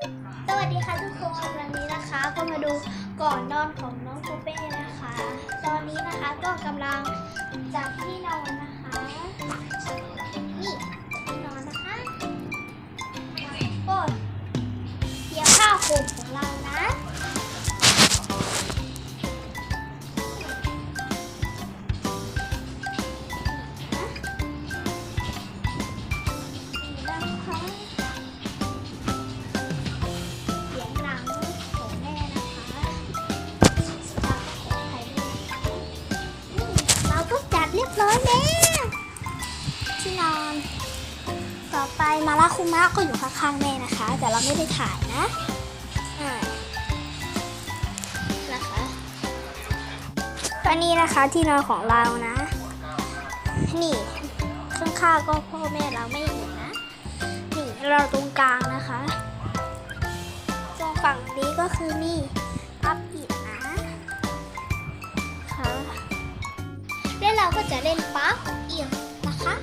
สวัสดีค่ะทุกคนวันนี้นะคะก็มาดูก่อนนอนของน้องปูเป้นะคะ ตอนนี้นะคะก็กำลังจับที่นอนนะคะนี่ คุมะก็อยู่ข้างๆแม่นะคะ แต่เราไม่ได้ถ่ายนะนะคะตอนนี้นะคะที่นอนของเรานะ นี่ข้างๆก็พ่อแม่เราไม่อยู่นะ นี่เราตรงกลางนะคะตรงฝั่งนี้ก็คือนี่อัพอิดนะค่ะแล้วเราก็จะเล่นปั๊บอิดนะคะ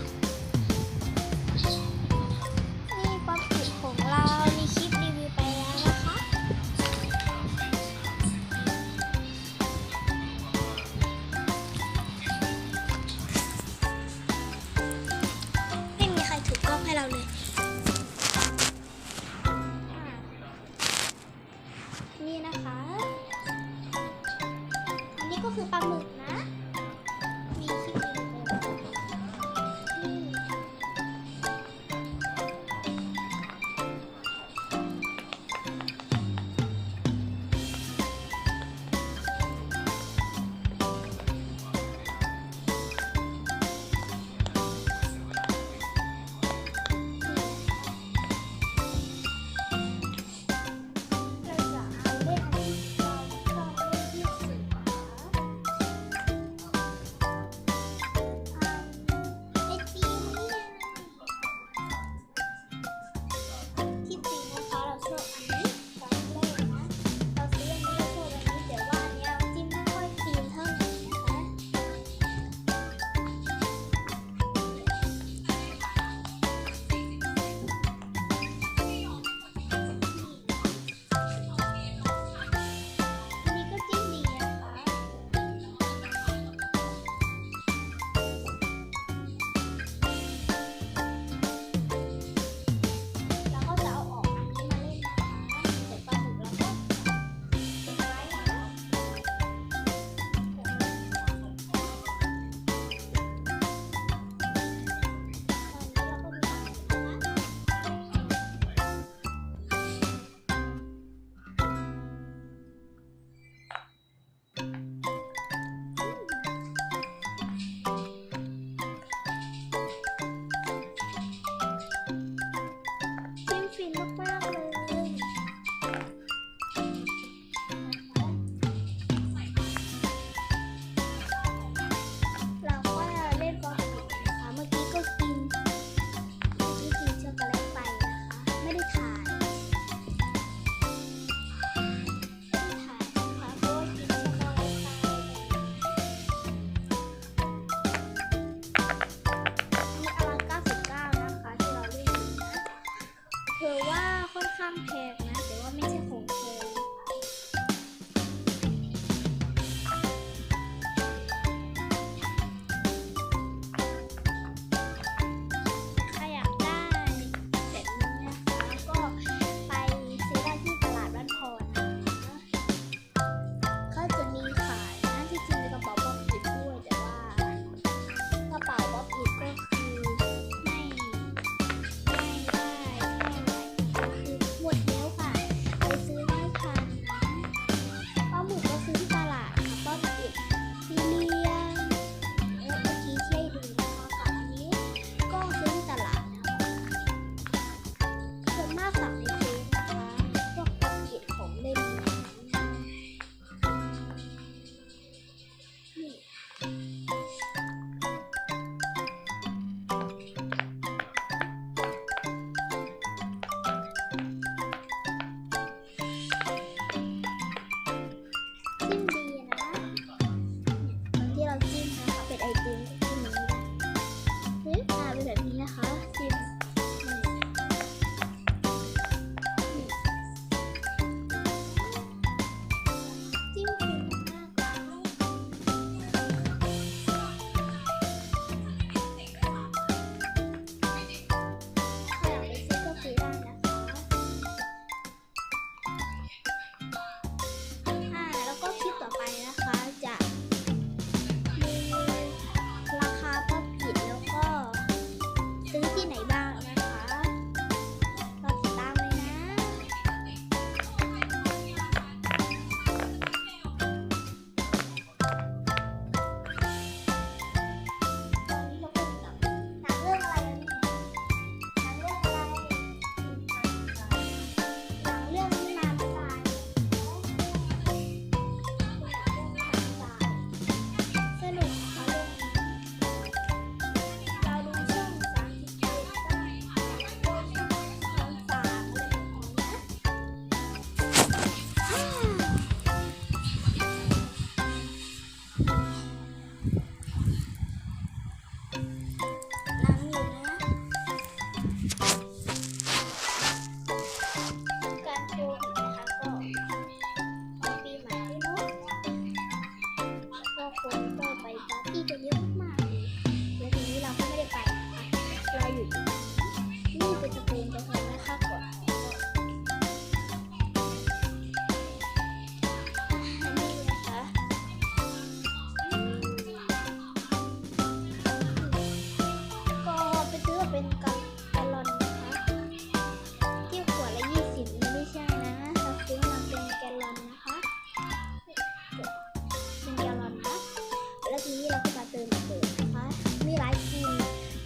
ทีนี้เราก็มาเติมเติมนะคะ มีหลายกลิ่น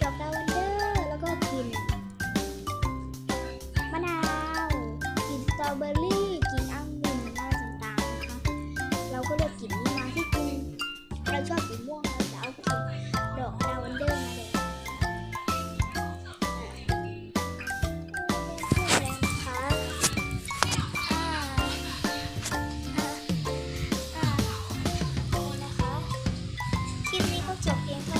ดอกดาวเวเดอร์แล้วก็กลิ่นมะนาวกลิ่นสตรอเบอรี่กลิ่นองุ่นอะไรต่างๆนะคะ เราก็เลือกกลิ่นนี้มาที่กลิ่นเราชอบกลิ่นม่วง 九边。风